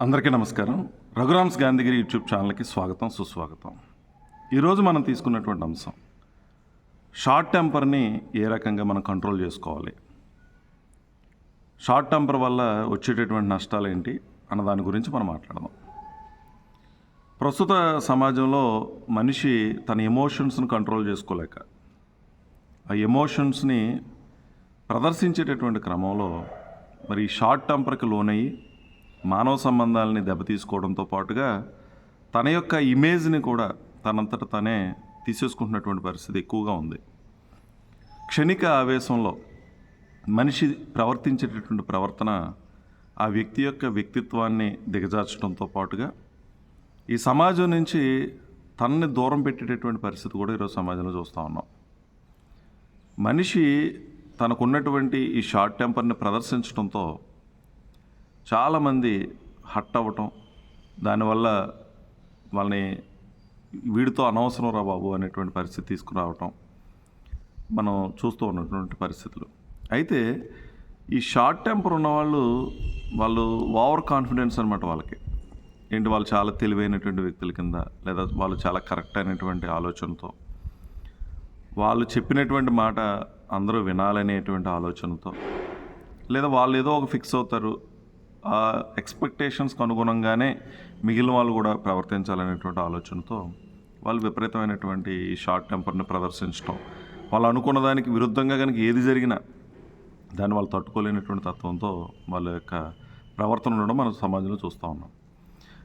అందరికీ నమస్కారం. రఘురామ్స్ గాంధీగిరి యూట్యూబ్ ఛానల్కి స్వాగతం సుస్వాగతం. ఈరోజు మనం తీసుకున్నటువంటి అంశం షార్ట్ టెంపర్ని ఏ రకంగా మనం కంట్రోల్ చేసుకోవాలి? షార్ట్ టెంపర్ వల్ల వచ్చేటటువంటి నష్టాలు ఏంటి అన్న దాని గురించి మనం మాట్లాడదాం. ప్రస్తుత సమాజంలో మనిషి తన ఎమోషన్స్ను కంట్రోల్ చేసుకోలేక ఆ ఎమోషన్స్ని ప్రదర్శించేటటువంటి క్రమంలో మరి షార్ట్ టెంపర్కి లోనయ్యి మానవ సంబంధాలని దెబ్బతీసుకోవడంతో పాటుగా తన యొక్క ఇమేజ్ని కూడా తనంతట తనే తీసేసుకుంటున్నటువంటి పరిస్థితి ఎక్కువగా ఉంది. క్షణిక ఆవేశంలో మనిషి ప్రవర్తించేటటువంటి ప్రవర్తన ఆ వ్యక్తి యొక్క వ్యక్తిత్వాన్ని దిగజార్చడంతో పాటుగా ఈ సమాజం నుంచి తనని దూరం పెట్టేటటువంటి పరిస్థితి కూడా ఈరోజు సమాజంలో చూస్తూ ఉన్నాం. మనిషి తనకున్నటువంటి ఈ షార్ట్ టెంపర్ని ప్రదర్శించడంతో చాలామంది హట్ అవ్వటం దానివల్ల వాళ్ళని వీడితో అనవసరం రా బాబు అనేటువంటి పరిస్థితి తీసుకురావటం మనం చూస్తూ ఉన్నటువంటి పరిస్థితులు. అయితే ఈ షార్ట్ టెంపర్ ఉన్నవాళ్ళు వాళ్ళు ఓవర్ కాన్ఫిడెన్స్ అనమాట వాళ్ళకి. ఏంటి వాళ్ళు చాలా తెలివైనటువంటి వ్యక్తుల కింద లేదా వాళ్ళు చాలా కరెక్ట్ అయినటువంటి ఆలోచనతో. వాళ్ళు చెప్పినటువంటి మాట అందరూ వినాలనేటువంటి ఆలోచనతో. లేదా వాళ్ళు ఏదో ఒక ఫిక్స్ అవుతారు ఆ ఎక్స్పెక్టేషన్స్కి అనుగుణంగానే మిగిలిన వాళ్ళు కూడా ప్రవర్తించాలనేటువంటి ఆలోచనతో వాళ్ళు విపరీతమైనటువంటి ఈ షార్ట్ టెంపర్ని ప్రదర్శించడం వాళ్ళు అనుకున్న దానికి విరుద్ధంగా కనుక ఏది జరిగినా దాన్ని వాళ్ళు తట్టుకోలేనటువంటి తత్వంతో వాళ్ళ యొక్క ప్రవర్తన ఉండడం మనం సమాజంలో చూస్తూ ఉన్నాం.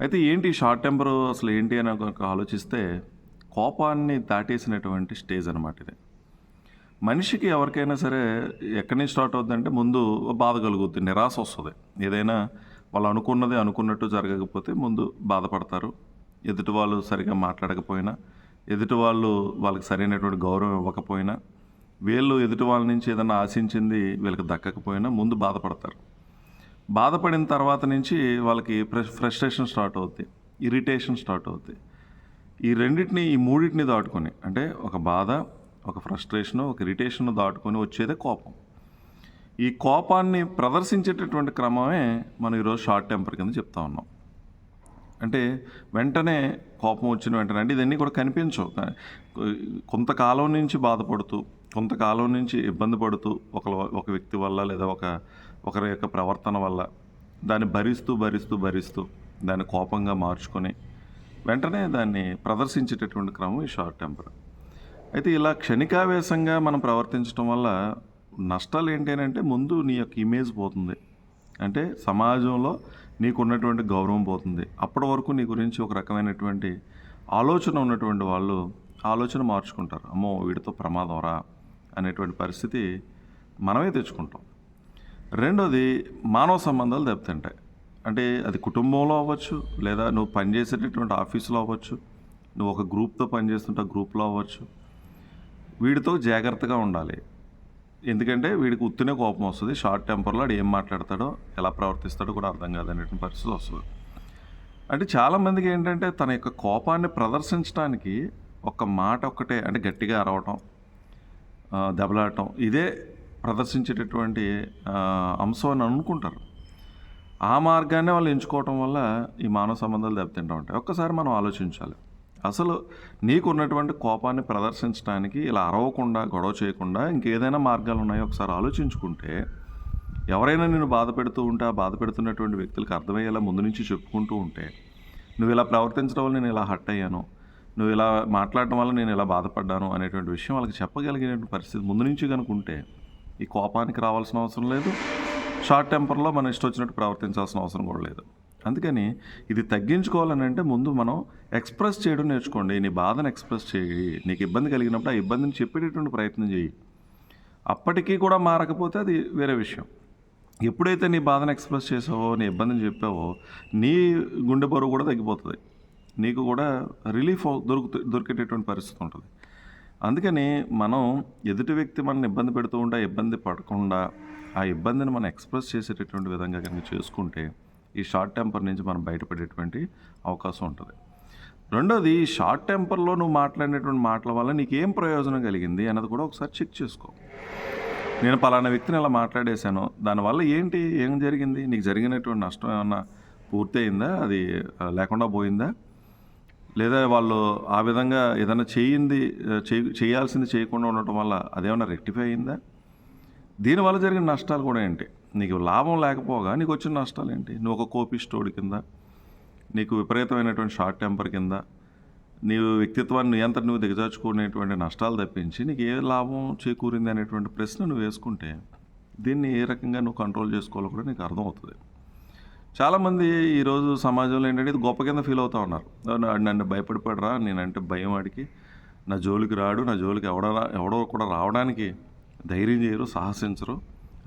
అయితే ఏంటి ఈ షార్ట్ టెంపర్ అసలు ఏంటి అని ఒక ఆలోచిస్తే కోపాన్ని దాటేసినటువంటి స్టేజ్ అనమాట ఇది. మనిషికి ఎవరికైనా సరే ఎక్కడి నుంచి స్టార్ట్ అవుతుందంటే ముందు బాధ కలుగుతుంది నిరాశ వస్తుంది. ఏదైనా వాళ్ళు అనుకున్నది అనుకున్నట్టు జరగకపోతే ముందు బాధపడతారు. ఎదుటి వాళ్ళు సరిగా మాట్లాడకపోయినా ఎదుటి వాళ్ళు వాళ్ళకి సరైనటువంటి గౌరవం ఇవ్వకపోయినా వీళ్ళు ఎదుటి వాళ్ళ నుంచి ఏదైనా ఆశించింది వీళ్ళకి దక్కకపోయినా ముందు బాధపడతారు. బాధపడిన తర్వాత నుంచి వాళ్ళకి ఫ్రస్ట్రేషన్ స్టార్ట్ అవుద్ది ఇరిటేషన్ స్టార్ట్ అవుద్ది. ఈ రెండింటిని ఈ మూడింటిని దాటుకొని అంటే ఒక బాధ ఒక ఫ్రస్ట్రేషన్ ఒక ఇరిటేషన్ దాటుకొని వచ్చేదే కోపం. ఈ కోపాన్ని ప్రదర్శించేటటువంటి క్రమమే మనం ఈరోజు షార్ట్ టెంపర్ కింద చెప్తా ఉన్నాం. అంటే వెంటనే కోపం వచ్చిన వెంటనే అంటే ఇవన్నీ కూడా కనిపించవు. కొంతకాలం నుంచి బాధపడుతూ కొంతకాలం నుంచి ఇబ్బంది పడుతూ ఒక ఒక వ్యక్తి వల్ల లేదా ఒక ఒకరి యొక్క ప్రవర్తన వల్ల దాన్ని భరిస్తూ భరిస్తూ భరిస్తూ దాన్ని కోపంగా మార్చుకొని వెంటనే దాన్ని ప్రదర్శించేటటువంటి క్రమం ఈ షార్ట్ టెంపర్. అయితే ఇలా క్షణికావేశంగా మనం ప్రవర్తించడం వల్ల నష్టాలు ఏంటి అని అంటే ముందు నీ యొక్క ఇమేజ్ పోతుంది. అంటే సమాజంలో నీకు ఉన్నటువంటి గౌరవం పోతుంది. అప్పటి వరకు నీ గురించి ఒక రకమైనటువంటి ఆలోచన ఉన్నటువంటి వాళ్ళు ఆలోచన మార్చుకుంటారు. అమ్మో వీడితో ప్రమాదం రా అనేటువంటి పరిస్థితి మనమే తెచ్చుకుంటాం. రెండోది మానవ సంబంధాలు దెబ్బతింటాయి. అంటే అది కుటుంబంలో అవ్వచ్చు లేదా నువ్వు పనిచేసేటటువంటి ఆఫీసులో అవ్వచ్చు నువ్వు ఒక గ్రూప్తో పనిచేస్తుంటే గ్రూప్లో అవ్వచ్చు వీడితో జాగ్రత్తగా ఉండాలి. ఎందుకంటే వీడికి ఉత్తినే కోపం వస్తుంది. షార్ట్ టెంపర్లో వాడు ఏం మాట్లాడతాడో ఎలా ప్రవర్తిస్తాడో కూడా అర్థం కాదనేటువంటి పరిస్థితి వస్తుంది. అంటే చాలామందికి ఏంటంటే తన యొక్క కోపాన్ని ప్రదర్శించడానికి ఒక మాట ఒక్కటే అంటే గట్టిగా అరవటం దెబ్బలాడటం ఇదే ప్రదర్శించేటటువంటి అంశం అని అనుకుంటారు. ఆ మార్గాన్ని వాళ్ళు ఎంచుకోవటం వల్ల ఈ మానవ సంబంధాలు దెబ్బతింటూ ఉంటాయి. ఒక్కసారి మనం ఆలోచించాలి. అసలు నీకున్నటువంటి కోపాన్ని ప్రదర్శించడానికి ఇలా అరవకుండా గొడవ చేయకుండా ఇంకేదైనా మార్గాలు ఉన్నాయో ఒకసారి ఆలోచించుకుంటే ఎవరైనా నేను బాధ పెడుతూ ఉంటే ఆ బాధ పెడుతున్నటువంటి వ్యక్తులకు అర్థమయ్యేలా ముందు నుంచి చెప్పుకుంటూ ఉంటే నువ్వు ఇలా ప్రవర్తించడం వల్ల నేను ఇలా హట్ అయ్యాను నువ్వు ఇలా మాట్లాడటం వల్ల నేను ఇలా బాధపడ్డాను అనేటువంటి విషయం వాళ్ళకి చెప్పగలిగినటువంటి పరిస్థితి ముందు నుంచి కనుకుంటే ఈ కోపానికి రావాల్సిన అవసరం లేదు. షార్ట్ టెంపర్లో మన ఇష్టం వచ్చినట్టు ప్రవర్తించాల్సిన అవసరం కూడా లేదు. అందుకని ఇది తగ్గించుకోవాలని అంటే ముందు మనం ఎక్స్ప్రెస్ చేయడం నేర్చుకోండి. నీ బాధను ఎక్స్ప్రెస్ చేయి. నీకు ఇబ్బంది కలిగినప్పుడు ఆ ఇబ్బందిని చెప్పేటటువంటి ప్రయత్నం చేయి. అప్పటికీ కూడా మారకపోతే అది వేరే విషయం. ఎప్పుడైతే నీ బాధను ఎక్స్ప్రెస్ చేసావో నీ ఇబ్బందిని చెప్పావో నీ గుండె బరువు కూడా తగ్గిపోతుంది. నీకు కూడా రిలీఫ్ దొరుకు దొరికేటటువంటి పరిస్థితి ఉంటుంది. అందుకని మనం ఎదుటి వ్యక్తి మనల్ని ఇబ్బంది పెడుతూ ఉంటే ఇబ్బంది పడకుండా ఆ ఇబ్బందిని మనం ఎక్స్ప్రెస్ చేసేటటువంటి విధంగా కనుక చేసుకుంటే ఈ షార్ట్ టెంపర్ నుంచి మనం బయటపడేటువంటి అవకాశం ఉంటుంది. రెండోది షార్ట్ టెంపర్లో నువ్వు మాట్లాడినటువంటి మాటల వల్ల నీకు ఏం ప్రయోజనం కలిగింది అన్నది కూడా ఒకసారి చెక్ చేసుకో. నేను పలానా వ్యక్తిని ఇలా మాట్లాడేశాను దానివల్ల ఏంటి ఏం జరిగింది నీకు జరిగినటువంటి నష్టం ఏమన్నా పూర్తయిందా అది లేకుండా పోయిందా? లేదా వాళ్ళు ఆ విధంగా ఏదైనా చేయింది చేయ చేయాల్సింది చేయకుండా ఉండటం వల్ల అదేమన్నా రెక్టిఫై అయిందా? దీనివల్ల జరిగిన నష్టాలు కూడా ఏంటి? నీకు లాభం లేకపోగా నీకు వచ్చిన నష్టాలు ఏంటి నువ్వు ఒక కోపిస్టోడి కింద నీకు విపరీతమైనటువంటి షార్ట్ టెంపర్ కింద నీవు వ్యక్తిత్వాన్ని ఎంత నువ్వు దిగజార్చుకునేటువంటి నష్టాలు తప్పించి నీకు ఏ లాభం చేకూరింది అనేటువంటి ప్రశ్న నువ్వు వేసుకుంటే దీన్ని ఏ రకంగా నువ్వు కంట్రోల్ చేసుకోవాలో కూడా నీకు అర్థమవుతుంది. చాలామంది ఈరోజు సమాజంలో ఏంటంటే ఇది గొప్ప కింద ఫీల్ అవుతూ ఉన్నారు. నన్ను భయపడిపడరా? నేనంటే భయం వాడికి నా జోలికి రాడు. నా జోలికి ఎవడరా ఎవడో కూడా రావడానికి ధైర్యం చేయరు సాహసించరు.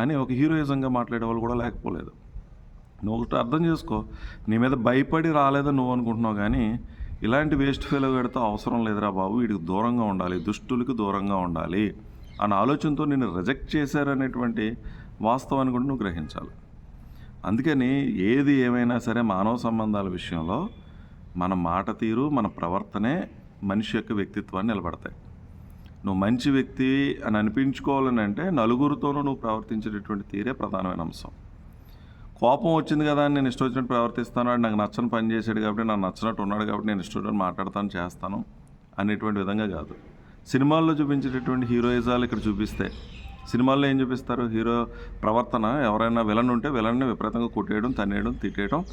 అని ఒక హీరోయిజంగా మాట్లాడే వాళ్ళు కూడా లేకపోలేదు. నువ్వు ఒకటి అర్థం చేసుకో నీ మీద భయపడి రాలేదని నువ్వు అనుకుంటున్నావు కానీ ఇలాంటి వేస్ట్ ఫెయిల్ పెడితే అవసరం లేదురా బాబు వీడికి దూరంగా ఉండాలి దుష్టులకి దూరంగా ఉండాలి అన్న ఆలోచనతో నేను రిజెక్ట్ చేశారనేటువంటి వాస్తవాన్ని కూడా నువ్వు గ్రహించాలి. అందుకని ఏది ఏమైనా సరే మానవ సంబంధాల విషయంలో మన మాట తీరు మన ప్రవర్తనే మనిషి యొక్క వ్యక్తిత్వాన్ని నిలబడతాయి. నువ్వు మంచి వ్యక్తి అని అనిపించుకోవాలని అంటే నలుగురితోనూ నువ్వు ప్రవర్తించేటటువంటి తీరే ప్రధానమైన అంశం. కోపం వచ్చింది కదా అని నేను ఇష్టం వచ్చినట్టు ప్రవర్తిస్తాను వాడు నాకు నచ్చని పని చేశాడు కాబట్టి నాకు నచ్చినట్టు ఉన్నాడు కాబట్టి నేను ఇష్టం వచ్చినట్టు మాట్లాడతాను చేస్తాను అనేటువంటి విధంగా కాదు. సినిమాల్లో చూపించేటటువంటి హీరోయిజాలు ఇక్కడ చూపిస్తే సినిమాల్లో ఏం చూపిస్తారు? హీరో ప్రవర్తన ఎవరైనా విలన్ ఉంటే విలన్ని విపరీతంగా కొట్టేయడం తన్నేయడం తిట్టేయడం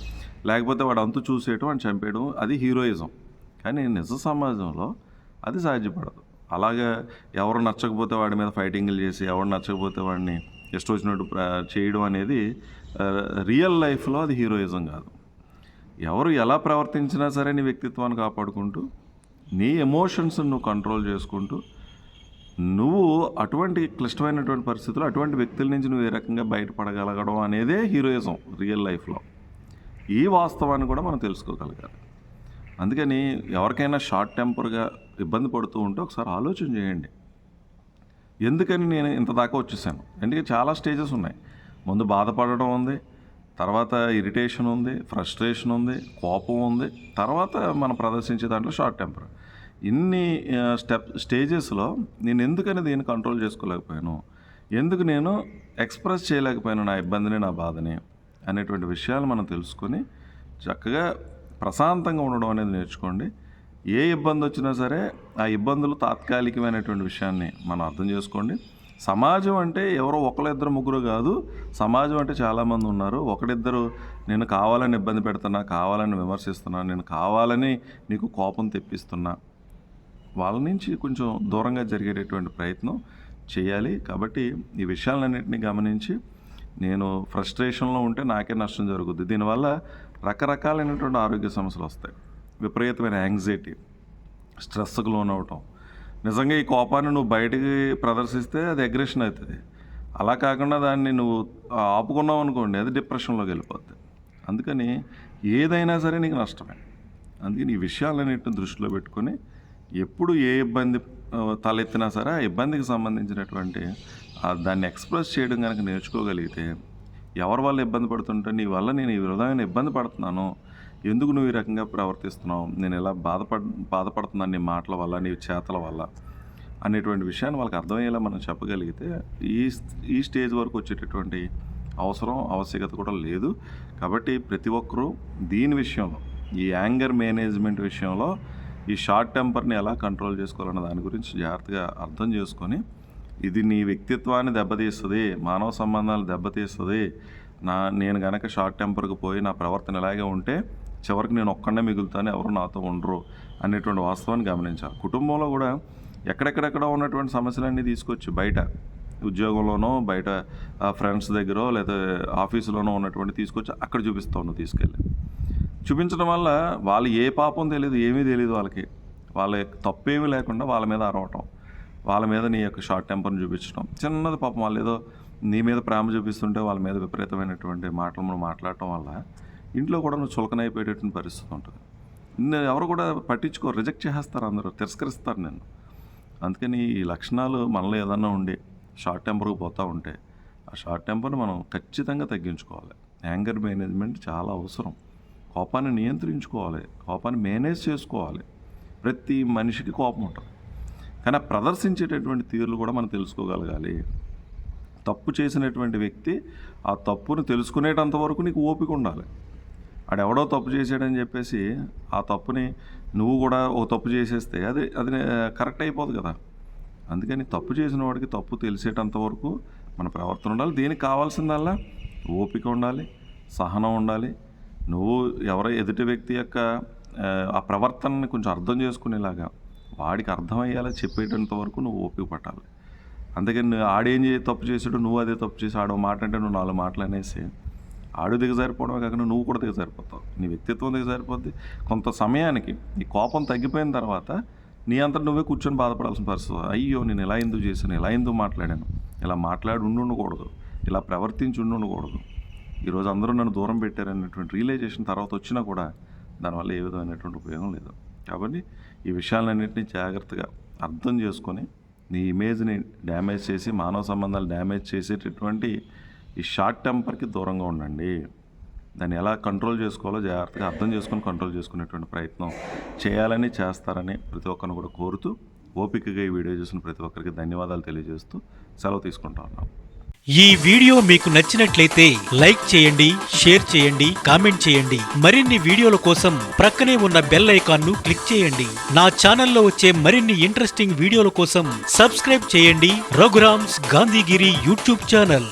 లేకపోతే వాడు అంతు చూసేయడం అని చంపేయడం అది హీరోయిజం. కానీ నిజ సమాజంలో అది సాధ్యపడదు. అలాగే ఎవరు నచ్చకపోతే వాడి మీద ఫైటింగ్లు చేసి ఎవరు నచ్చకపోతే వాడిని ఇష్టం వచ్చినట్టు చేయడం అనేది రియల్ లైఫ్లో అది హీరోయిజం కాదు. ఎవరు ఎలా ప్రవర్తించినా సరే నీ వ్యక్తిత్వాన్ని కాపాడుకుంటూ నీ ఎమోషన్స్ని నువ్వు కంట్రోల్ చేసుకుంటూ నువ్వు అటువంటి క్లిష్టమైనటువంటి పరిస్థితులు అటువంటి వ్యక్తుల నుంచి నువ్వు ఏ రకంగా బయటపడగలగడం అనేదే హీరోయిజం రియల్ లైఫ్లో. ఈ వాస్తవాన్ని కూడా మనం తెలుసుకోగలగాలి. అందుకని ఎవరికైనా షార్ట్ టెంపర్గా ఇబ్బంది పడుతూ ఉంటే ఒకసారి ఆలోచన చేయండి. ఎందుకని నేను ఇంత దాకా వచ్చేసాను? ఎందుకంటే చాలా స్టేజెస్ ఉన్నాయి. ముందు బాధపడడం ఉంది తర్వాత ఇరిటేషన్ ఉంది ఫ్రస్ట్రేషన్ ఉంది కోపం ఉంది తర్వాత మనం ప్రదర్శించే దాంట్లో షార్ట్ టెంపర్. ఇన్ని స్టెప్ స్టేజెస్లో నేను ఎందుకని దీన్ని కంట్రోల్ చేసుకోలేకపోయాను? ఎందుకు నేను ఎక్స్ప్రెస్ చేయలేకపోయాను నా ఇబ్బందిని నా బాధని అనేటువంటి విషయాలు మనం తెలుసుకొని చక్కగా ప్రశాంతంగా ఉండడం అనేది నేర్చుకోండి. ఏ ఇబ్బంది వచ్చినా సరే ఆ ఇబ్బందులు తాత్కాలికమైనటువంటి విషయాన్ని మనం అర్థం చేసుకోండి. సమాజం అంటే ఎవరో ఒకళ్ళిద్దరు ముగ్గురు కాదు. సమాజం అంటే చాలామంది ఉన్నారు. ఒకడిద్దరు నేను కావాలని ఇబ్బంది పెడుతున్నా కావాలని విమర్శిస్తున్నా నేను కావాలని నీకు కోపం తెప్పిస్తున్నా వాళ్ళ నుంచి కొంచెం దూరంగా జరిగేటటువంటి ప్రయత్నం చేయాలి. కాబట్టి ఈ విషయాలన్నింటినీ గమనించి నేను ఫ్రస్ట్రేషన్లో ఉంటే నాకే నష్టం జరుగుద్ది. దీనివల్ల రకరకాలైనటువంటి ఆరోగ్య సమస్యలు వస్తాయి. విపరీతమైన యాంగ్జైటీ స్ట్రెస్కు లోనవటం నిజంగా ఈ కోపాన్ని నువ్వు బయటికి ప్రదర్శిస్తే అది అగ్రెషన్ అవుతుంది. అలా కాకుండా దాన్ని నువ్వు ఆపుకున్నావు అనుకోండి అది డిప్రెషన్లోకి వెళ్ళిపోద్ది. అందుకని ఏదైనా సరే నీకు నష్టమే. అందుకని ఈ విషయాలన్నింటిని దృష్టిలో పెట్టుకొని ఎప్పుడు ఏ ఇబ్బంది తలెత్తినా సరే ఆ ఇబ్బందికి సంబంధించినటువంటి దాన్ని ఎక్స్ప్రెస్ చేయడం కనుక నేర్చుకోగలిగితే ఎవరి వల్ల ఇబ్బంది పడుతుంటే నీ వల్ల నేను ఈ విధమైన ఇబ్బంది పడుతున్నాను ఎందుకు నువ్వు ఈ రకంగా ప్రవర్తిస్తున్నావు? నేను ఇలా బాధపడ బాధపడుతున్నాను నీ మాటల వల్ల నీ చేతల వల్ల అనేటువంటి విషయాన్ని వాళ్ళకి అర్థమయ్యేలా మనం చెప్పగలిగితే ఈ ఈ స్టేజ్ వరకు వచ్చేటటువంటి అవసరం ఆవశ్యకత కూడా లేదు. కాబట్టి ప్రతి ఒక్కరూ దీని విషయంలో ఈ యాంగర్ మేనేజ్మెంట్ విషయంలో ఈ షార్ట్ టెంపర్ని ఎలా కంట్రోల్ చేసుకోవాలన్న దాని గురించి జాగ్రత్తగా అర్థం చేసుకొని ఇది నీ వ్యక్తిత్వాన్ని దెబ్బతీస్తుంది మానవ సంబంధాలు దెబ్బతీస్తుంది నా నేను గనక షార్ట్ టెంపర్కి పోయి నా ప్రవర్తన ఇలాగే ఉంటే చివరికి నేను ఒక్కడే మిగులుతాను ఎవరు నాతో ఉండరు అనేటువంటి వాస్తవాన్ని గమనించాలి. కుటుంబంలో కూడా ఎక్కడెక్కడెక్కడ ఉన్నటువంటి సమస్యలన్నీ తీసుకొచ్చి బయట ఉద్యోగంలోనో బయట ఫ్రెండ్స్ దగ్గర లేదా ఆఫీసులోనో ఉన్నటువంటి తీసుకొచ్చి అక్కడ చూపిస్తావు తీసుకెళ్ళి. చూపించడం వల్ల వాళ్ళు ఏ పాపం తెలియదు ఏమీ తెలియదు వాళ్ళకి. వాళ్ళ తప్పేమీ లేకుండా వాళ్ళ మీద అరవటం వాళ్ళ మీద నీ యొక్క షార్ట్ టెంపర్ని చూపించడం చిన్నది పాపం వాళ్ళు ఏదో నీ మీద ప్రేమ చూపిస్తుంటే వాళ్ళ మీద విపరీతమైనటువంటి మాటలు మనం మాట్లాడటం వల్ల ఇంట్లో కూడా నువ్వు చులకనైపోయేటటువంటి పరిస్థితి ఉంటుంది. నేను ఎవరు కూడా పట్టించుకో రిజెక్ట్ చేసేస్తారు అందరూ తిరస్కరిస్తారు నేను అందుకని ఈ లక్షణాలు మనలో ఏదన్నా ఉండి షార్ట్ టెంపర్కి పోతూ ఉంటే ఆ షార్ట్ టెంపర్ని మనం ఖచ్చితంగా తగ్గించుకోవాలి. యాంగర్ మేనేజ్మెంట్ చాలా అవసరం. కోపాన్ని నియంత్రించుకోవాలి కోపాన్ని మేనేజ్ చేసుకోవాలి. ప్రతి మనిషికి కోపం ఉంటుంది. కానీ ఆ ప్రదర్శించేటటువంటి తీరులు కూడా మనం తెలుసుకోగలగాలి. తప్పు చేసినటువంటి వ్యక్తి ఆ తప్పును తెలుసుకునేటంత వరకు నీకు ఓపిక ఉండాలి. ఆడెవడో తప్పు చేశాడని చెప్పేసి ఆ తప్పుని నువ్వు కూడా ఓ తప్పు చేసేస్తే అది అది కరెక్ట్ అయిపోదు కదా. అందుకని తప్పు చేసిన వాడికి తప్పు తెలిసేటంత వరకు మన ప్రవర్తన ఉండాలి. దీనికి కావాల్సిందల్లా ఓపిక ఉండాలి సహనం ఉండాలి. నువ్వు ఎవరో ఎదుటి వ్యక్తి యొక్క ఆ, ప్రవర్తనని కొంచెం అర్థం చేసుకునేలాగా వాడికి అర్థమయ్యేలా చెప్పేటంత వరకు నువ్వు ఓపిక పట్టాలి. అందుకని నువ్వు ఆడేం చే తప్పు చేసాడు నువ్వు అదే తప్పు చేసి ఆడో మాట అంటే నువ్వు నాలుగు మాటలు అనేసి ఆడు దిగజారిపోవడమే కాకుండా నువ్వు కూడా దిగజారిపోతావు. నీ వ్యక్తిత్వం దిగజారిపోద్ది. కొంత సమయానికి నీ కోపం తగ్గిపోయిన తర్వాత నీ అంతా నువ్వే కూర్చొని బాధపడాల్సిన పరిస్థితి అయ్యో నేను ఇలా ఎందుకు చేశాను ఇలా ఎందుకు మాట్లాడాను? ఇలా మాట్లాడి ఉండుండకూడదు ఇలా ప్రవర్తించి ఉండుండకూడదు ఈరోజు అందరూ నన్ను దూరం పెట్టారనేటువంటి రియలైజేషన్ తర్వాత వచ్చినా కూడా దానివల్ల ఏ విధమైనటువంటి ఉపయోగం లేదు. కాబట్టి ఈ విషయాలన్నింటినీ జాగ్రత్తగా అర్థం చేసుకొని నీ ఇమేజ్ని డ్యామేజ్ చేసి మానవ సంబంధాలు డ్యామేజ్ చేసేటటువంటి ఈ షార్ట్ టెంపర్కి దూరంగా ఉండండి. దాన్ని ఎలా కంట్రోల్ చేసుకోవాలో జాగ్రత్తగా అర్థం చేసుకొని కంట్రోల్ చేసుకునేటువంటి ప్రయత్నం చేయాలని చేస్తారని ప్రతి ఒక్కరిని కూడా కోరుతూ ఓపికగా ఈ వీడియో చూసిన ప్రతి ఒక్కరికి ధన్యవాదాలు తెలియజేస్తూ సెలవు తీసుకుంటా ఉన్నాం. ఈ వీడియో మీకు నచ్చినట్లయితే లైక్ చేయండి షేర్ చేయండి కామెంట్ చేయండి. మరిన్ని వీడియోల కోసం ప్రక్కనే ఉన్న బెల్ ఐకాన్ను క్లిక్ చేయండి. నా ఛానల్లో వచ్చే మరిన్ని ఇంట్రెస్టింగ్ వీడియోల కోసం సబ్స్క్రైబ్ చేయండి. Raghuram's Gandhigiri YouTube channel.